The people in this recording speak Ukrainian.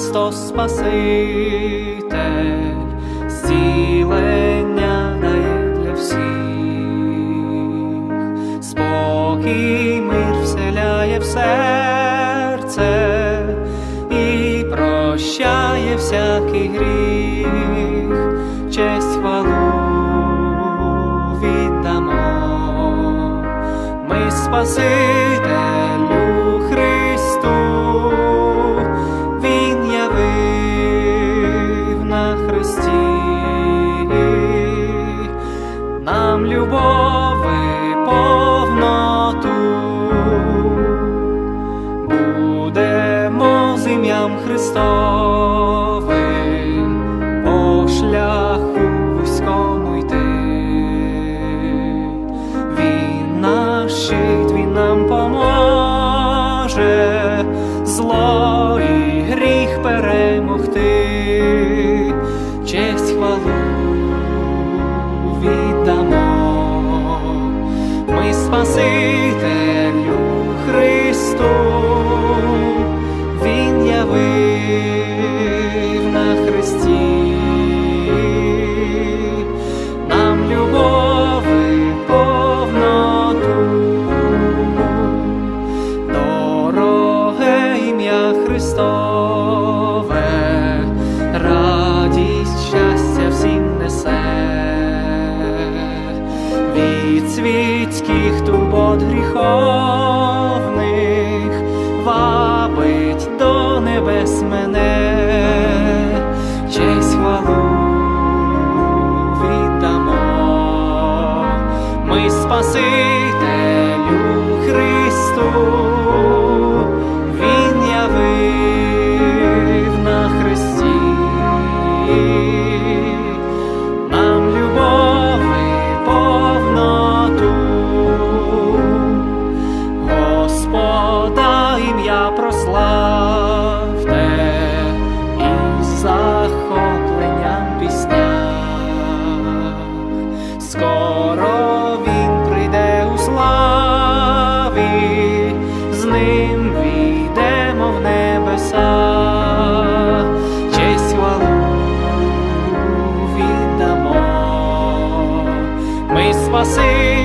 Христос Спаситель, зцілення дає для всіх, спокій мир вселяє в серце і прощає всякий гріх, честь хвалу віддамо. Ми Спасителю God's світських турбот гріховних вабить до небес мене, честь хвалу віддамо, ми Спасителю Христу, Скоро він прийде у славі, з ним війдемо в небеса, честь хвалу віддамо, ми Спасителю